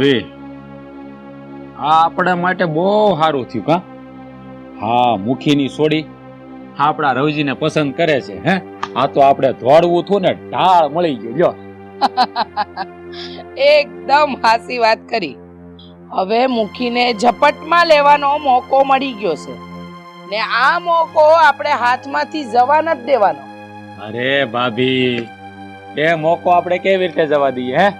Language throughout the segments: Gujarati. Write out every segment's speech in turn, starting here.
ભાભી આ આપણા માટે બહુ સારું થયું કા? હા મુખીની સોડી આપણા રવજીને પસંદ કરે છે હે? આ તો આપણે ધોળવું થયું ને ઢાળ મળી ગયો જો એકદમ હાસી વાત કરી. હવે મુખીને ઝપટમાં લેવાનો મોકો મળી ગયો છે. ને આ મોકો આપણે હાથમાંથી જવા નથી દેવાનો. અરે ભાભી એ મોકો આપણે કેવી રીતે જવા દઈએ હે?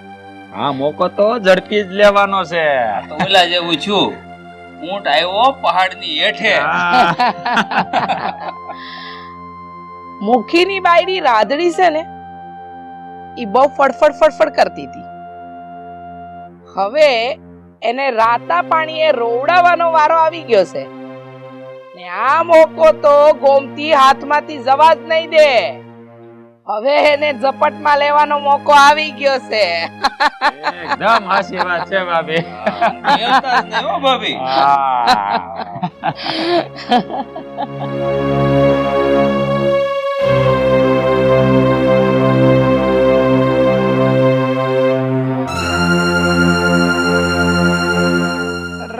આ મોકો તો ઝડપી જ લેવાનો છે. તો ઓલા જેવું છું. ઊંટ આવ્યો પહાડની હેઠે. મુખીની બાયડી રાધડી છે ને ઈ બહુ ફડફડ ફડફડ કરતી હતી. હવે એને રાતા પાણીએ રોવડાવવાનો વારો આવી ગયો છે. ને આ મોકો તો ગોમતી હાથમાંથી જવા જ નહીં દે. હવે એને ઝપટમાં લેવાનો મોકો આવી ગયો છે. એકદમ હાસી વાત છે ભાભી. મેલતા જ નહીં હો. ભાભી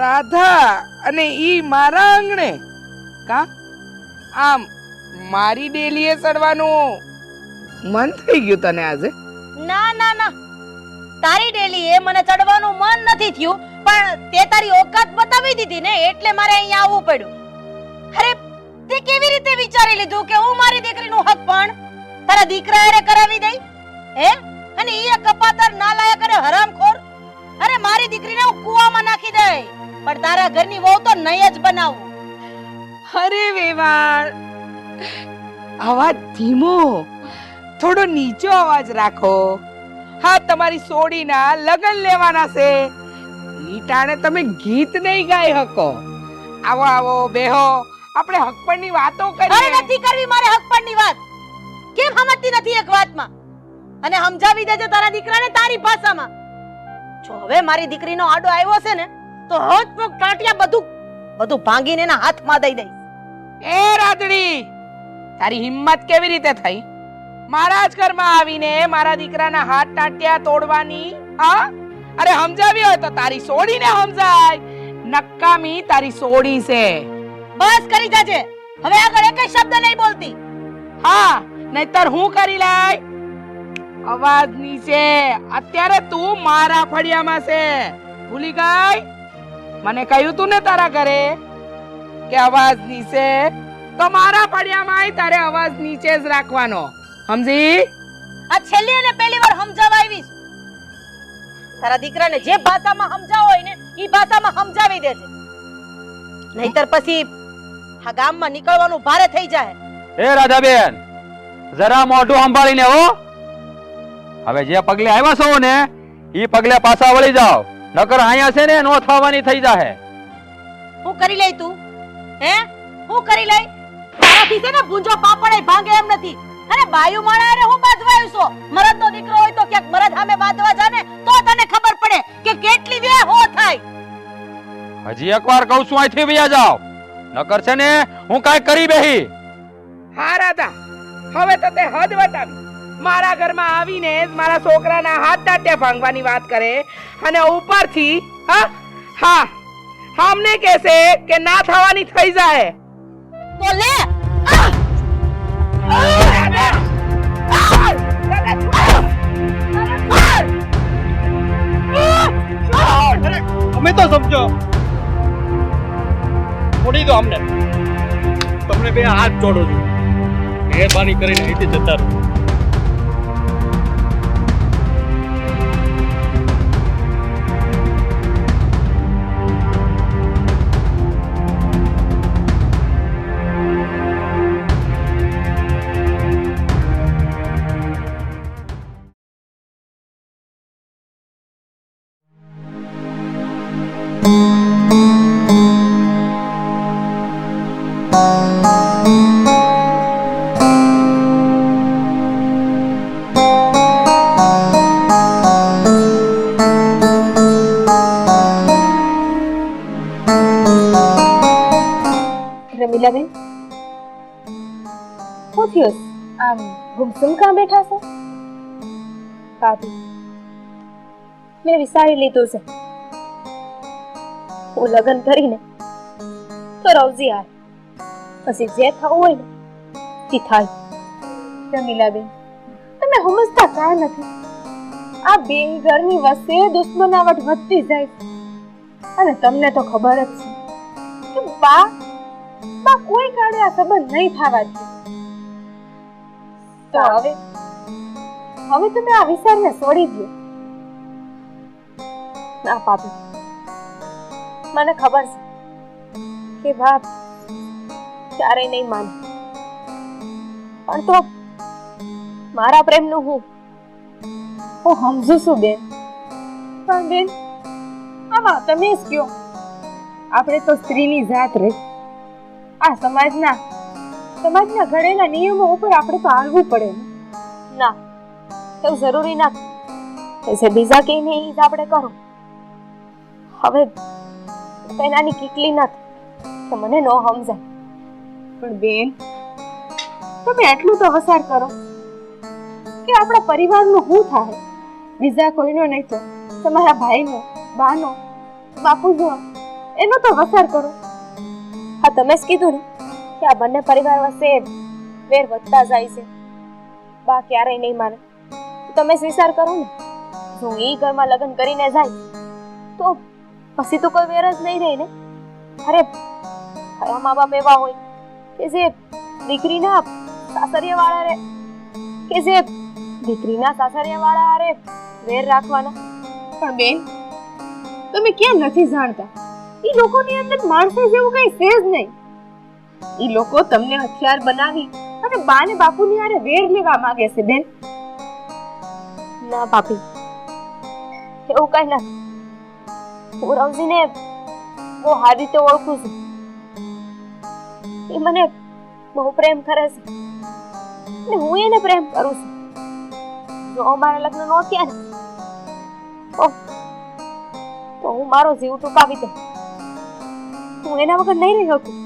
રાધા અને ઈ મારા આંગણે. કા? આમ મારી ડેલીએ ચડવાનું. મન થઈ ગયું તને આજે? ના ના ના. તારી ડેલી એ મને ચડવાનું મન નથી થયું પણ તે તારી ઓકાત બતાવી દીધી ને એટલે મારે અહીંયા આવવું પડ્યું. અરે તે કેવી રીતે વિચારી લીધું કે હું મારી દીકરીનું હક પણ તારા દીકરા હારે કરાવી દઈ? હે? અને ઈ કપાતર ના લાયક અરે હરામખોર? અરે મારી દીકરીને હું કૂવામાં નાખી દઈ પણ તારા ઘરની વહુ તો નહીં જ બનાવું. અરે વેવાળ આવા ધીમો થોડો નીચો અવાજ રાખો. હા તમારી સોડીના લગન લેવાના છે. ઈ ટાણે તમે ગીત નહીં ગાઈ શકો આવો આવો બેહો. આપણે હકપણની વાતો કરીએ. નથી કરવી મારે હકપણની વાત. કેમ સમજતી નથી એક વાતમાં? અને સમજાવી દેજે તારા દીકરાને તારી ભાષામાં. જો હવે મારી દીકરીનો આડો આવ્યો છે ને તો રોજ પોક ટાટિયા બધું બધું ભાંગીને એના હાથમાં દઈ દઈ એ રાધડી તારી હિંમત કેવી રીતે થઈ? મારા જ ઘરમાં આવીને મારા દીકરાના હાથ ટાટિયા તોડવાની હા? અરે સમજાવી હોય તો તારી સોડીને સમજાય. નકામી તારી સોડી છે. બસ કરી જાજે. હવે આગળ એક શબ્દ નહીં બોલતી. હા નહીતર હું કરી લાય? અવાજ નીચે. અત્યારે તું મારા ફળિયામાં છે. ભૂલી ગઈ? મને કહ્યું તું ને તારા ઘરે કે અવાજ નીચે. તો મારા ફળિયામાં તારે અવાજ નીચે જ રાખવાનો. સમજી? આ છેલ્લી અને પહેલી વાર સમજાવવા આવી છું. તારા દીકરાને જે ભાષામાં સમજાવો હોય ને એ ભાષામાં સમજાવી દેજે. નહીતર પછી આ ગામમાં નીકળવાનું ભારે થઈ જાય એ રાધાબેન જરા મોઢું સંભાળીને હો. હવે જે પગલે આવ્યા છો ને ઈ પગલે પાછા વળી જાવ નકર અહીંયા છે ને નો થવાની થઈ જાહે. હું કરી લઈ તું? હે? હું કરી લઈ? તારાથી છે ને ભૂંજો પાપડે ભાંગે એમ નથી. અને બાયુ માણા અરે હું બાંધવાયું છો. મરદ નો દીકરો હોય તો ક્યાંક મરદ સામે બાંધવા જાને તો તને ખબર પડે કે કેટલી વે હો થાય. હજી એકવાર કહું છું અહીંથી વયા જાઓ. નકર છે ને હું કાઈ કરી બેહી. હા રાધા. હવે તો તે હદ વટાવી. મારા ઘરમાં આવીને જ મારા છોકરાના હાથ ટાટ્યા ભાંગવાની વાત કરે અને ઉપરથી હા હા હામને કહેશે કે ના થવાની થઈ જાય. તો અમને. તમને બે હાથ જોડો છું. મહેરબાની કરીને અહીંથી જતા રહો. ગુમસુમ કાં બેઠા છો? ભાભી મેં વિચારી લીધું છે. હું લગ્ન કરીને તો રવજી આ પછી જે થવું હોય ને, તે થાય. રમીલાબેન, તમે સમજતા કા નથી. આ બે ઘરની વચ્ચે દુશ્મનાવટ વધતી જાય. અને તમને તો ખબર જ છે કે બા બા કોઈ કાળે આ સંબંધ નહીં થવા દે. હવે હવે તમે આ વિચારને છોડી દો ના, પાપી. મને ખબર છે કે બાપ ક્યારેય નહીં માને. પણ તો મારા પ્રેમનું હું હું સમજુ છું, બેન. પણ બેન આમાં તમે જ કયો આપણે તો સ્ત્રીની જાત રહી. આ સમાજના સમાજના ઘડેલા નિયમો ઉપર આપણે તો હાલવું પડે ના. એવું જરૂરી નથી જે બીજા કે નહીં જ આપણે કરો. હવે કઈ નાની કીકલી નથી કે મને ન સમજાય. પણ બેન, તમે એટલું તો વસાર કરો કે આપણા પરિવારનું શું થાય? બીજા કોઈનો નહીં તો તમારા ભાઈનો, બાનો, બાપુનો, એનો તો વસાર કરો. હા, તમે જ કીધું ને. કે આ બંને પરિવાર વચ્ચે વેર વધતા જાય છે. બા ક્યારેય નહીં માને. તમે સ્વીકાર કરો ને. જો એ ઘરમાં લગ્ન કરીને જાય, તો પછી તો કોઈ વેર જ નહીં રહે ને. અરે ખરા મા બાપ એવા હોય કે જે દીકરીના સાસરિયા વાળા રે, કે જે દીકરીના સાસરિયા વાળા અરે વેર રાખવાના. પણ બેન, તમે ક્યાં નથી જાણતા? એ લોકોની અંદર માણસે જેવું કઈ છે જ નહીં. ઈ લોકો તમને હથિયાર બનાવી અને બા ને બાપુની આરે વેર લેવા માંગે છે, બેન. ના પાપી એવું કઈ ના. હું રવજીને બહુ સારી રીતે ઓળખું છું. એ મને બહુ પ્રેમ કરે છે. અને હું એને પ્રેમ કરું છું. જો અમારા લગ્ન નો થયા ને તો હું મારો જીવ ટૂંકાવી દે હું એના વગર નહીં રહી શકું.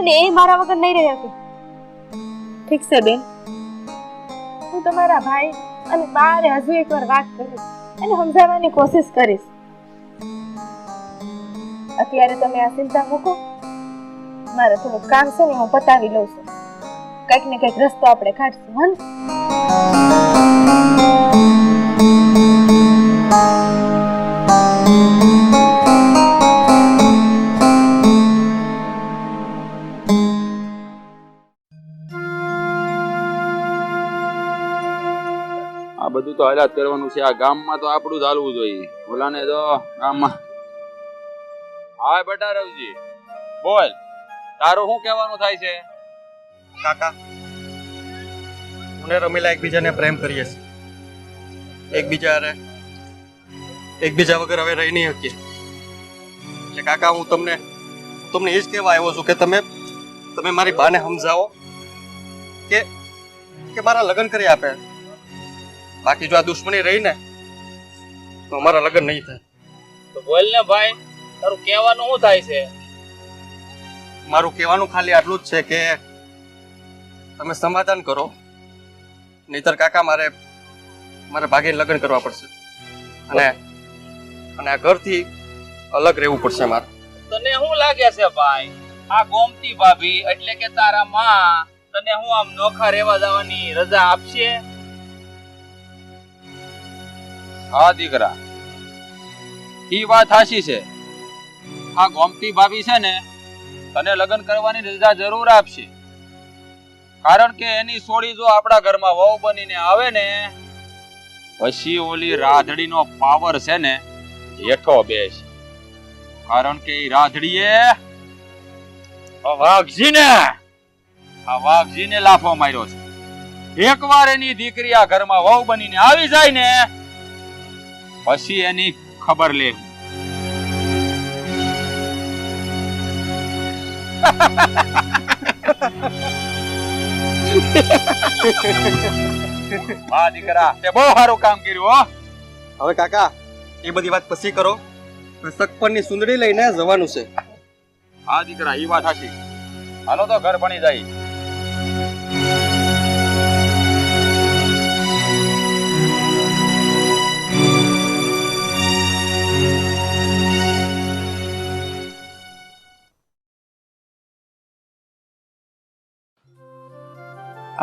અને એ મારા વગર નહીં રહી શકે ઠીક છે બેન. હું તમારા ભાઈ અને બારે હજુ એકવાર વાત કરીશ અને સમજાવવાની કોશિશ કરીશ. અત્યારે તમે આ ચિંતા મૂકો. મારે થોડું કામ છે ને હું પતાવી લઉં છું. કંઈક ને કંઈક રસ્તો આપણે કાઢશું હં બધું તો હાલાત કરવાનું છે. આ ગામમાં તો આપણું જ હાલવું જોઈએ. ઓલાને તો ગામમાં હા બેટા રવજી બોલ, તારું શું કહેવાનું થાય છે? કાકા મને રમીલા એકબીજાને પ્રેમ કરીએ છીએ. એકબીજા હારે એકબીજા વગર હવે રહી નહીં શકીએ. એટલે કાકા, હું તમને તમને એ જ કહેવા આવ્યો છું કે તમે તમે મારી બાને સમજાવો કે કે મારા લગ્ન કરી આપે. બાકી જો આ દુશ્મની રહી ને તો અમારા લગ્ન નહીં થાય. તો બોલ ને ભાઈ તારું કહેવાનું શું થાય છે? મારું કહેવાનું ખાલી આટલું જ છે કે તમે સમાધાન કરો નહીતર કાકા મારે મારે ભાગીને લગ્ન કરવા પડશે. અને અને આ ઘરથી અલગ રહેવું પડશે મારે. તને શું લાગે છે ભાઈ? આ ગોમતી ભાભી એટલે કે તારા માં તને હું આમ નોખા રહેવા જવાની રજા આપશે? હા, દીકરા. ઈ વાત હાશી છે. આ ગોમતી ભાભી છે ને, તને લગ્ન કરવાની રજા જરૂર આપશે. કારણ કે એની સોડી જો આપણા ઘરમાં વહુ બનીને આવે ને, પછી ઓલી રાધડીનો પાવર છે ને, હેઠો બેસ. કારણ કે ઈ રાધડીએ વાઘજીને, આ વાઘજીને લાફો માર્યો છે. એકવાર એની દીકરી આ ઘરમાં વહુ બનીને આવી જાય ને પછી એની ખબર લે. વાહ દીકરા તે બહુ સારું કામ કર્યું હો. હવે કાકા એ બધી વાત પછી કરો. સકપણની સુંદરી લઈને જવાનું છે. હા દીકરા એ વાત સાચી હાલો તો ઘર ભણી જાય.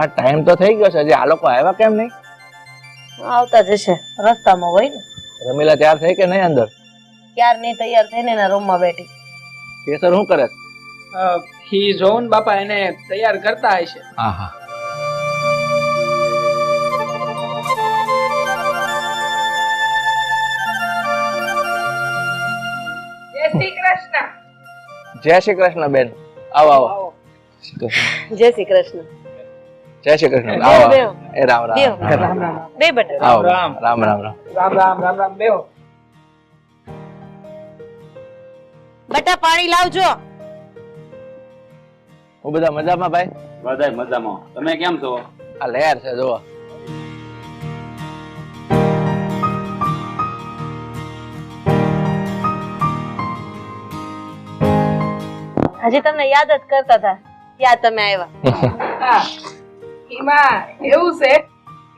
આ ટાઈમ તો થઈ ગયો છે. હજી આ લોકો આવ્યા કેમ નહીં? આવતા જશે. રસ્તામાં હોય ને. રમીલા તૈયાર થઈ કે નહીં અંદર? ક્યાર નહીં તૈયાર થઈને એના રૂમમાં બેઠી. કેસર શું કરે છે? હી જોન બાપા એને તૈયાર કરતા હશે. હા હા જય શ્રી કૃષ્ણ. જય શ્રી કૃષ્ણ બેન. આવો આવો. જય શ્રી કૃષ્ણ. જય શ્રી કૃષ્ણ. આવો. એ રામ રામ. રામ રામ. બે બટા આવો. રામ. રામ રામ રામ. રામ રામ રામ રામ. બેહો બટા પાણી લાવજો. હું બધા મજામાં ભાઈ? બધા મજામાં. તમે કેમ છો? આ લહેર છે જુઓ. હજી તમને યાદ જ કરતા હતા. યાદ તમે આવ્યા. હા. એમાં એવું છે?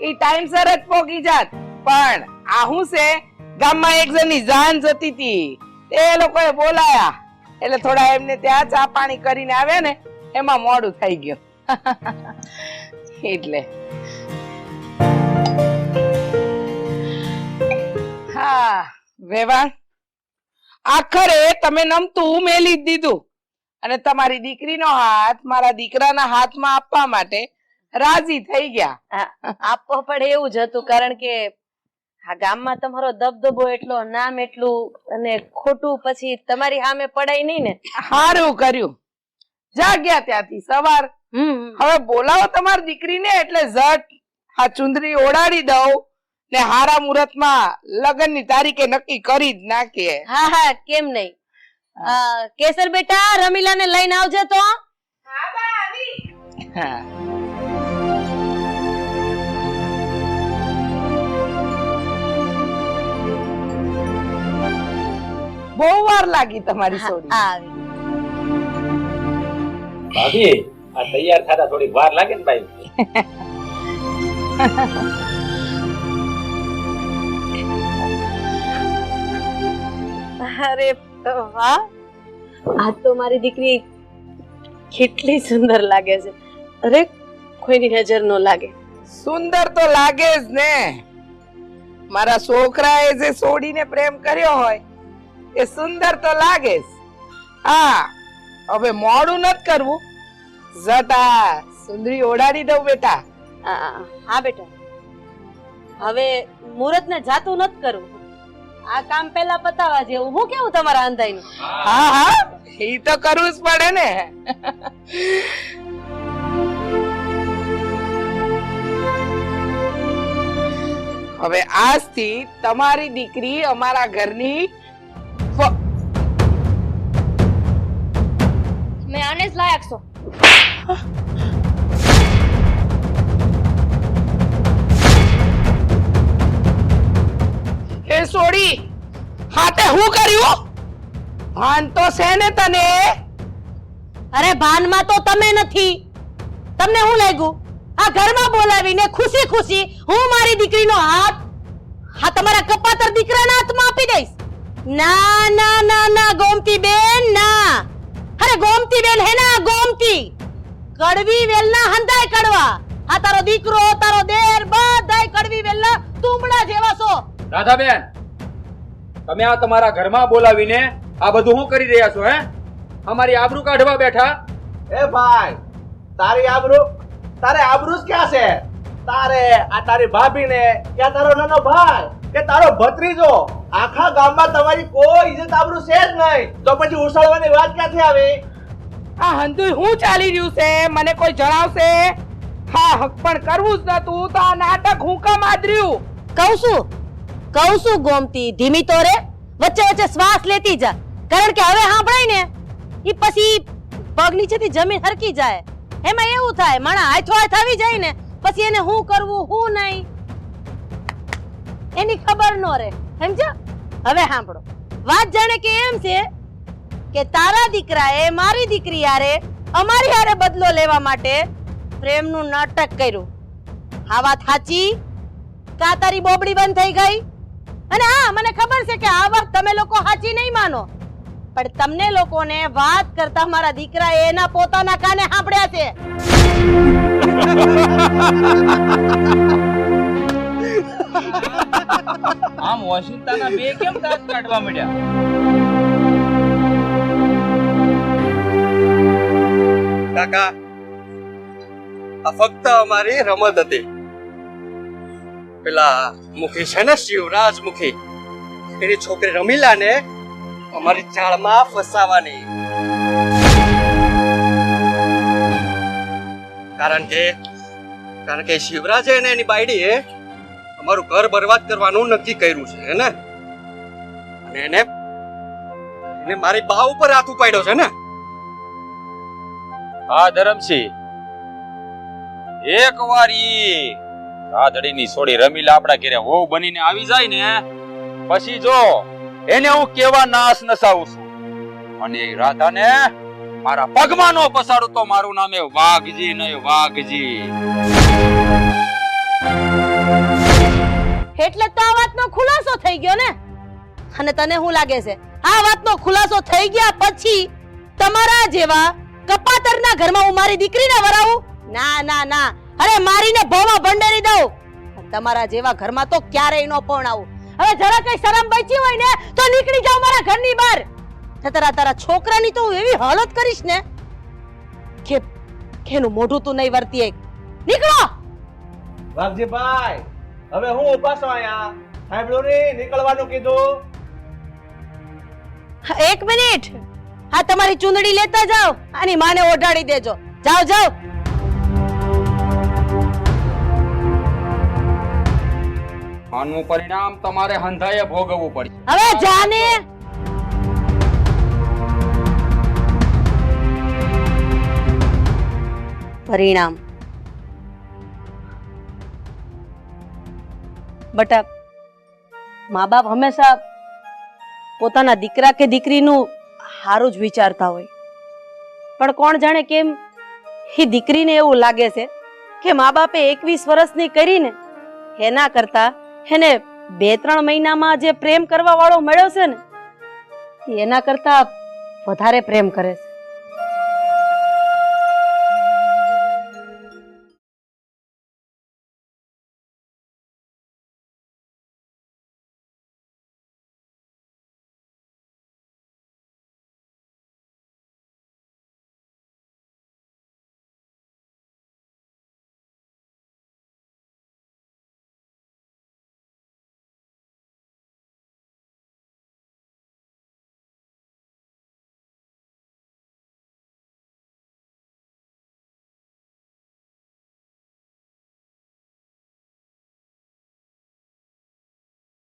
એ ટાઈમસર જ પોગી જાત. પણ આ હું છે? ગામમાં એક જણની જાન જતી હતી તે લોકોએ બોલાયા. એટલે થોડા એમને ત્યાં ચા પાણી કરીને આવે ને, એમાં મોડું થઈ ગયું. એટલે. હા, વેવાણ. આખરે તમે નમતું મેલી જ દીધું. અને તમારી દીકરીનો હાથ મારા દીકરાના હાથમાં આપવા માટે રાજી થઈ ગયા. આપો આપવો પડે એવું જ હતું કારણ કે આ ગામમાં તમારો દબદબો એટલો નામ એટલું અને ખોટું પછી તમારી સામે પડાય નહીં ને. સારું કર્યું. જાગ્યા ત્યાંથી સવાર. હવે બોલાવો તમારી દીકરીને એટલે ઝટ આ ચુંદરી ઓડાડી દઉં ને હારા મુહૂર્તમાં લગ્નની તારીખે નક્કી કરી જ નાખીએ. હા હા કેમ નહીં. કેસર બેટા રમીલાને લઈને આવજે તો. હા હા. બહુ વાર લાગી તમારી હા, સોડી ભાભી આ તૈયાર થતા થોડી વાર લાગે ને ભાઈ? અરે વાહ આ તો મારી દીકરી કેટલી સુંદર લાગે છે. અરે કોઈની નજર ન લાગે. સુંદર તો લાગે જ ને. મારા છોકરાએ જે છોડીને પ્રેમ કર્યો હોય એ સુંદર તો લાગે હા હવે મોડું નથી કરવું. જતા સુંદરી ઓડાડી દઉં બેટા. હા બેટા. હવે મુહૂર્ત ને જાતું નથી કરવું. આ કામ પહેલા પતાવા જેવું. હું કેવું તમારા અંધાઈનું હા હા એ તો કરવું જ પડે ને. હવે આજથી તમારી દીકરી અમારા ઘરની મેં આને જ લાયક છો એ સોડી હાતે હું કર્યું? ભાન તો છે ને તને? અરે ભાનમાં તો તમે નથી. તમને શું લાગ્યું? આ ઘરમાં બોલાવીને ખુશી ખુશી હું મારી દીકરીનો હાથ હા તમારા કપાતર દીકરાના હાથમાં આપી દઈશ. ના ના ના ના ગોમતી બેન ના. ગોમતી વેલ હે ના ગોમતી? કડવી વેલના હંધાય કડવા. આ તારો દીકરો તારો દેર બધાય કડવી વેલના તુંબડા જેવા છો. રાધાબેન તમે આ તમારા ઘરમાં બોલાવીને આ બધું હું કરી રહ્યા છો હે? અમારી આબરૂ કાઢવા બેઠા. એ ભાઈ તારી આબરૂ તારે આબરૂ જ ક્યાં છે? તારે આ તારી ભાભી ને ક્યાં તારો નાનો ભાઈ? કે તારો ભત્રીજો આખા ગામમાં તમારી કોઈ ઇજ્જત આબરૂ છે જ નહીં. તો પછી ઉછાળવાની વાત ક્યાંથી આવી? આ હંધુય હું ચાલી રહ્યું છે? મને કોઈ જણાવશે? હા હક પણ કરવું જ નતું તો આ નાટક હું કામ આદર્યું? કહું છું. કહું છું ગોમતી ધીમી તો રે વચ્ચે વચ્ચે શ્વાસ લેતી જા. કારણ કે હવે સાંભળાય ને ઈ પછી પગ નીચેથી જમીન હરકી જાય. એમાં એવું થાય માણા હાથો હાથ આવી જાય ને પછી એને હું કરવું હું નહીં. એની ખબર ન રહે. સમજો? હવે સાંભળો. વાત જાણે કે એમ છે કે તારા દીકરાએ, મારી દીકરી હારે, અમારી હારે બદલો લેવા માટે પ્રેમનું નાટક કર્યું. આ વાત સાચી? કા તારી બોબડી બંધ થઈ ગઈ? અને હા, મને ખબર છે કે આ વાત તમે લોકો સાચી નહીં માનો. પણ તમને લોકોને વાત કરતા મારા દીકરા એના પોતાના કાને સાંભળ્યા છે. આમ વોશિંગટનના બે કેમ દાંત કાઢવા મળ્યા કાકા, આ ફક્ત અમારી રમત હતી. પેલા મુખી છે ને શિવરાજ મુખી, એની છોકરી રમીલાને અમારી ચાળમાં ફસાવાની. કારણ કે કારણ કે શિવરાજે અને એની બાયડીએ અમારું ઘર બરબાદ કરવાનું નક્કી કર્યું છે ને? અને એને એને મારી બા ઉપર હાથ ઉપાડ્યો છે ને? હા, ધરમસિંહ. એક વાર ઈ રાધડીની સોડી રમીલા આપણા ઘરે હોવ બનીને આવી જાય ને, પછી જો એને હું કેવા નાશ નસાવું છું. અને એ રાધાને મારા પગમાં નો પસાડું તો મારું નામે વાઘજી નહીં, વાઘજી. એટલે તો આ વાતનો ખુલાસો થઈ ગયો ને? અને તને શું લાગે છે, આ વાતનો ખુલાસો થઈ ગયા પછી તમારા જેવા કપાતરના ઘરમાં હું મારી દીકરીને વરાવું? ના ના ના. અરે, મારીને ભોમાં ભંડેરી દઉં. તમારા જેવા ઘરમાં તો ક્યારેય ન આવું હવે જરા કઈ શરમ બચી હોય ને, તો નીકળી જાવ મારા ઘરની બહાર. તારા તારા છોકરાની તો હું એવી હાલત કરીશ ને કે કેનું મોઢું તું નહીં વર્તી એક. નીકળો! વાઘજીભાઈ! હવે હું ઊભા છો અહીંયા. સાંભળ્યું નીકળવાનું કીધું. એક મિનિટ. હા તમારી ચૂંદડી લેતા જાઓ. આની માને ઓઢાડી દેજો. જાઓ જાઓ. આનું પરિણામ તમારે હંધાએ ભોગવવું પડશે. હવે જાને. પરિણામ. બટા મા બાપ હંમેશા પોતાના દીકરા કે દીકરીનું સારું જ વિચારતા હોય. પણ કોણ જાણે કેમ એ દીકરીને એવું લાગે છે કે મા બાપે એકવીસ વર્ષની કરીને એના કરતા એને બે ત્રણ મહિનામાં જે પ્રેમ કરવા વાળો મળ્યો છે ને, એના કરતા વધારે પ્રેમ કરે છે.